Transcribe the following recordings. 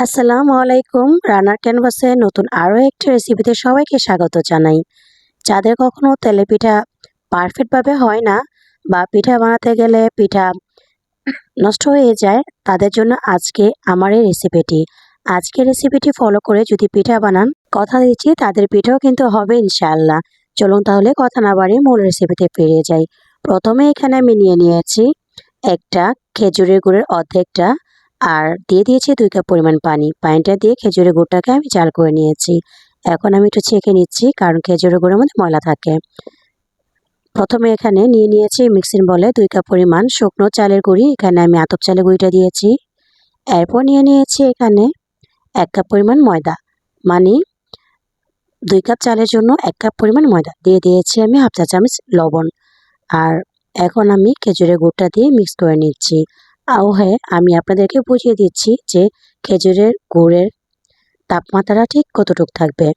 আসসালামু আলাইকুম। রানার ক্যানভাসে নতুন আরও একটি রেসিপিতে সবাইকে স্বাগত জানাই। যাদের কখনো তেলে পিঠা পারফেক্টভাবে হয় না বা পিঠা বানাতে গেলে পিঠা নষ্ট হয়ে যায়, তাদের জন্য আজকে আমার এই রেসিপিটি। আজকে রেসিপিটি ফলো করে যদি পিঠা বানান, কথা দিচ্ছি, তাদের পিঠাও কিন্তু হবে ইনশাআল্লাহ। চলুন তাহলে কথা না বাড়িয়ে মূল রেসিপিতে ফিরে যাই। প্রথমে এখানে আমি নিয়ে নিয়েছি একটা খেজুরের গুড়ের অর্ধেকটা আর দিয়ে দিয়েছি দুই কাপ পরিমাণ পানি। পানিটা দিয়ে খেজুরের গুড়টাকে আমি চাল করে নিয়েছি। এখন আমি একটু ছেঁকে নিচ্ছি, কারণ খেজুরের গুড়ের মধ্যে ময়লা থাকে। প্রথমে এখানে নিয়ে নিয়েছি মিক্সিং বলে দুই কাপ পরিমাণ শুকনো চালের গুঁড়ি। এখানে আমি আতপ চালের গুঁড়িটা দিয়েছি। এরপর নিয়ে নিয়েছি এখানে এক কাপ পরিমাণ ময়দা। মানে দুই কাপ চালের জন্য এক কাপ পরিমাণ ময়দা। দিয়ে দিয়েছি আমি হাফ চা চামচ লবণ। আর এখন আমি খেজুরের গুড়টা দিয়ে মিক্স করে নিচ্ছি। আও হ্যাঁ আমি আপনাদেরকে বুঝিয়ে দিচ্ছি যে খেজুরের গুড়ের তাপমাত্রা ঠিক কতটুকু থাকবে।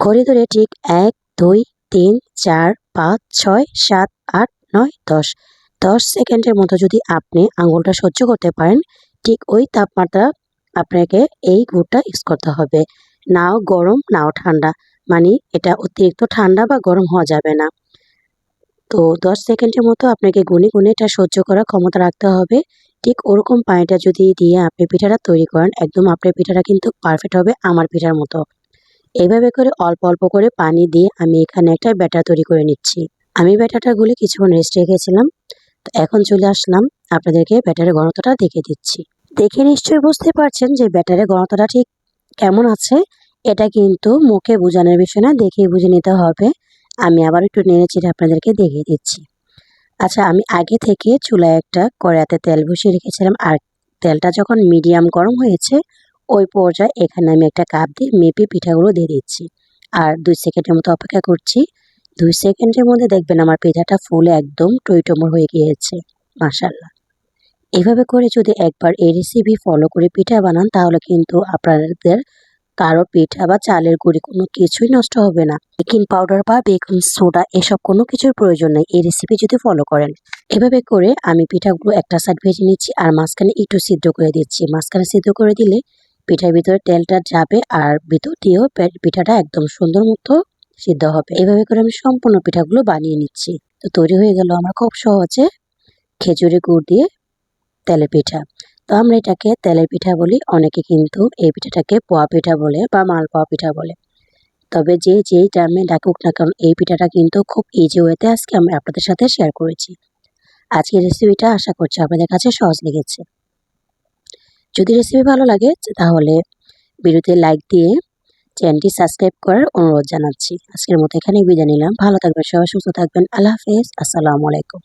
ঘড়ি ধরে ঠিক এক, দুই, তিন, চার, পাঁচ, ছয়, সাত, আট, নয়, দশ। দশ সেকেন্ডের মতো যদি আপনি আঙুলটা সহ্য করতে পারেন, ঠিক ওই তাপমাত্রা আপনাকে এই গুড়টা ইউজ করতে হবে। নাও গরম, নাও ঠান্ডা। মানে এটা অতিরিক্ত ঠান্ডা বা গরম হওয়া যাবে না। তো দশ সেকেন্ডের মতো আপনাকে গুনে গুনে এটা সহ্য করার ক্ষমতা রাখতে হবে। ঠিক ওরকম পানিটা যদি দিয়ে আপনি পিঠাটা তৈরি করেন, একদম আপনার পিঠাটা কিন্তু পারফেক্ট হবে আমার পিঠার মতো। এইভাবে করে অল্প অল্প করে পানি দিয়ে আমি এখানে একটা ব্যাটার তৈরি করে নিচ্ছি। আমি ব্যাটারটা গুলি কিছুক্ষণ রেস্ট রেখেছিলাম। তো এখন চলে আসলাম আপনাদেরকে ব্যাটারের ঘনত্বটা দেখে দিচ্ছি। দেখে নিশ্চয়ই বুঝতে পারছেন যে ব্যাটারের ঘনত্বটা ঠিক কেমন আছে। এটা কিন্তু মুখে বোঝানোর বিষয় না, দেখেই বুঝে নিতে হবে। আমি আবার একটু নেড়ে চেড়ে আপনাদেরকে দেখিয়ে দিচ্ছি। আচ্ছা আমি আগে থেকে চুলায় একটা কড়াইতে তেল বসিয়ে রেখেছিলাম আর তেলটা যখন মিডিয়াম গরম হয়েছে, ওই পর্যায়ে এখানে আমি একটা কাপ দিয়ে মেপে পিঠাগুলো দিয়ে দিচ্ছি। আর দুই সেকেন্ডের মতো অপেক্ষা করছি। দুই সেকেন্ডের মধ্যে দেখবেন আমার পিঠাটা ফুলে একদম টইটমর হয়ে গিয়েছে মাসাল্লাহ এভাবে করে যদি একবার এই রেসিপি ফলো করে পিঠা বানান, তাহলে কিন্তু আপনাদের কারও পিঠা বা চালের গুঁড়ি কোনো কিছুই নষ্ট হবে না। বেকিং পাউডার বা বেকিং সোডা এসব কোনো কিছুর প্রয়োজন নেই, এই রেসিপি যদি ফলো করেন। এভাবে করে আমি পিঠাগুলো একটা সাইড ভেজে নিচ্ছি আর মাঝখানে একটু সিদ্ধ করে দিচ্ছি। মাঝখানে সিদ্ধ করে দিলে পিঠার ভিতরে তেলটা যাবে আর ভিতর দিয়েও পিঠাটা একদম সুন্দর মতো সিদ্ধ হবে। এভাবে করে আমি সম্পূর্ণ পিঠাগুলো বানিয়ে নিচ্ছি। তো তৈরি হয়ে গেল আমার খুব সহজে খেজুরি গুড় দিয়ে তেলের পিঠা। তো আমরা এটাকে তেলের পিঠা বলি। অনেকে কিন্তু এই পিঠাটাকে পোয়া পিঠা বলে বা মাল পোয়া পিঠা বলে। তবে যে যেই টার্মে ডাকুক না কারণ এই পিঠাটা কিন্তু খুব ইজি ওয়েতে আজকে আমি আপনাদের সাথে শেয়ার করেছি। আজকের রেসিপিটা আশা করছি আপনাদের কাছে সহজ লেগেছে। যদি রেসিপি ভালো লাগে, তাহলে ভিডিওতে লাইক দিয়ে চ্যানেলটি সাবস্ক্রাইব করার অনুরোধ জানাচ্ছি। আজকের মতো এখানেই বিদায় নিলাম। ভালো থাকবেন সবাই, সুস্থ থাকবেন। আল্লাহ হাফেজ। আসসালামু আলাইকুম।